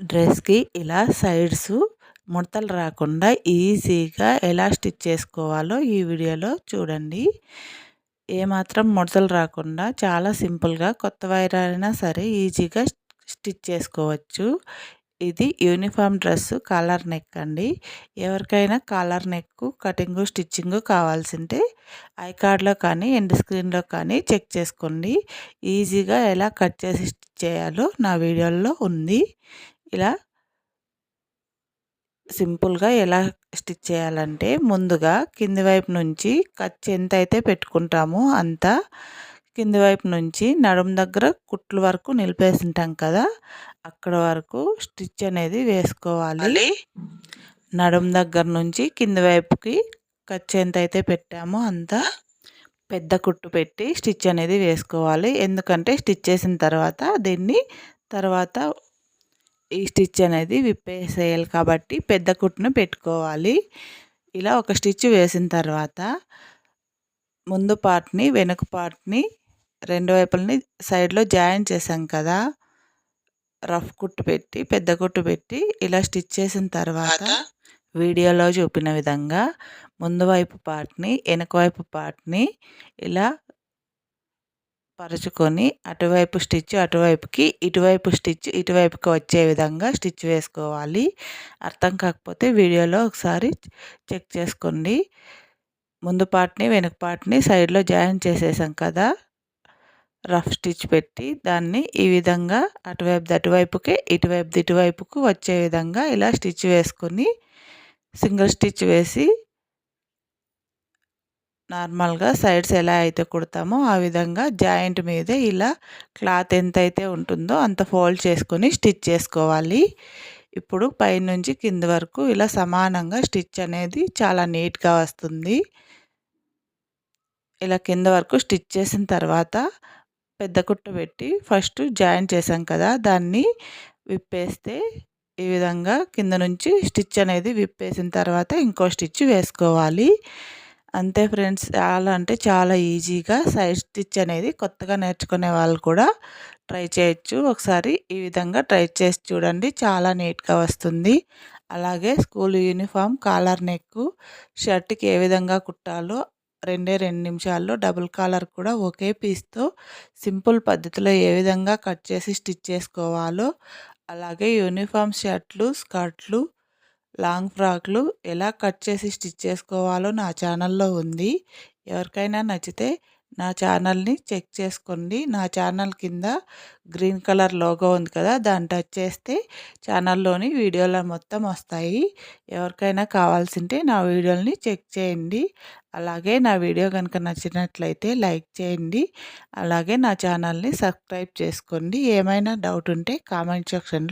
డ్రెస్కి ఇలా సైడ్స్ ముడతలు రాకుండా ఈజీగా ఎలా స్టిచ్ చేసుకోవాలో ఈ వీడియోలో చూడండి. ఏమాత్రం ముడతలు రాకుండా చాలా సింపుల్గా కొత్త వైరైనా సరే ఈజీగా స్టిచ్ చేసుకోవచ్చు. ఇది యూనిఫామ్ డ్రెస్ కాలర్ నెక్ అండి. ఎవరికైనా కాలర్ నెక్ కటింగు స్టిచ్చింగు కావాల్సింటే ఐ కార్డ్లో కానీ ఎండ్ స్క్రీన్లో కానీ చెక్ చేసుకోండి. ఈజీగా ఎలా కట్ చేసి స్టిచ్ చేయాలో నా వీడియోలో ఉంది. ఇలా సింపుల్గా ఎలా స్టిచ్ చేయాలంటే ముందుగా కింది వైపు నుంచి ఖర్చు ఎంత అయితే పెట్టుకుంటామో అంత కింది వైపు నుంచి నడుము దగ్గర కుట్లు వరకు నిలిపేసి ఉంటాం కదా అక్కడ వరకు స్టిచ్ అనేది వేసుకోవాలి. నడుము దగ్గర నుంచి కింది వైపుకి ఖర్చు ఎంత అయితే పెట్టామో అంత పెద్ద కుట్టు పెట్టి స్టిచ్ అనేది వేసుకోవాలి. ఎందుకంటే స్టిచ్ చేసిన తర్వాత దీన్ని తర్వాత ఈ స్టిచ్ అనేది విప్పేసేయాలి కాబట్టి పెద్ద కుట్టును పెట్టుకోవాలి. ఇలా ఒక స్టిచ్ వేసిన తర్వాత ముందు పార్ట్ని వెనుక పార్ట్ని రెండు వైపులని సైడ్లో జాయిన్ చేసాం కదా. రఫ్ కుట్టు పెట్టి పెద్ద కుట్టు పెట్టి ఇలా స్టిచ్ చేసిన తర్వాత? వీడియోలో చూపిన విధంగా ముందు వైపు పార్ట్ని వెనక వైపు పార్ట్ని ఇలా పరుచుకొని అటువైపు స్టిచ్ అటువైపుకి ఇటువైపు స్టిచ్ ఇటువైపుకి వచ్చే విధంగా స్టిచ్ వేసుకోవాలి. అర్థం కాకపోతే వీడియోలో ఒకసారి చెక్ చేసుకోండి. ముందు పార్ట్ని వెనుక పార్ట్ని సైడ్లో జాయిన్ చేసేసాం కదా. రఫ్ స్టిచ్ పెట్టి దాన్ని ఈ విధంగా అటువైపు అటువైపుకి ఇటువైపు ఇటువైపుకు వచ్చే విధంగా ఇలా స్టిచ్ వేసుకొని సింగిల్ స్టిచ్ వేసి నార్మల్గా సైడ్స్ ఎలా అయితే కుడతామో ఆ విధంగా జాయింట్ మీదే ఇలా క్లాత్ ఎంతైతే ఉంటుందో అంత ఫోల్డ్ చేసుకొని స్టిచ్ చేసుకోవాలి. ఇప్పుడు పైనుంచి కింద వరకు ఇలా సమానంగా స్టిచ్ అనేది చాలా నీట్గా వస్తుంది. ఇలా కింద వరకు స్టిచ్ చేసిన తర్వాత పెద్ద కుట్టు పెట్టి ఫస్ట్ జాయింట్ చేసాం కదా దాన్ని విప్పేస్తే ఈ విధంగా కింద నుంచి స్టిచ్ అనేది విప్పేసిన తర్వాత ఇంకో స్టిచ్ వేసుకోవాలి. అంతే ఫ్రెండ్స్ చాలా అంటే చాలా ఈజీగా సైడ్ స్టిచ్ అనేది కొత్తగా నేర్చుకునే వాళ్ళు కూడా ట్రై చేయొచ్చు. ఒకసారి ఈ విధంగా ట్రై చేసి చూడండి. చాలా నీట్గా వస్తుంది. అలాగే స్కూల్ యూనిఫామ్ కాలర్ నెక్ షర్ట్కి ఏ విధంగా కుట్టాలో రెండే రెండు నిమిషాల్లో డబుల్ కాలర్ కూడా ఒకే పీస్తో సింపుల్ పద్ధతిలో ఏ విధంగా కట్ చేసి స్టిచ్ చేసుకోవాలో అలాగే యూనిఫామ్ షర్ట్లు స్కర్ట్లు లాంగ్ ఫ్రాక్లు ఎలా కట్ చేసి స్టిచ్ చేసుకోవాలో నా ఛానల్లో ఉంది. ఎవరికైనా నచ్చితే నా ఛానల్ని చెక్ చేసుకోండి. నా ఛానల్ కింద గ్రీన్ కలర్ లోగో ఉంది కదా దాన్ని టచ్ చేస్తే ఛానల్లోని వీడియోలు మొత్తం వస్తాయి. ఎవరికైనా కావాల్సింటే నా వీడియోని చెక్ చేయండి. అలాగే నా వీడియో కనుక నచ్చినట్లయితే లైక్ చేయండి. అలాగే నా ఛానల్ని సబ్స్క్రైబ్ చేసుకోండి. ఏమైనా డౌట్ ఉంటే కామెంట్ సెక్షన్లో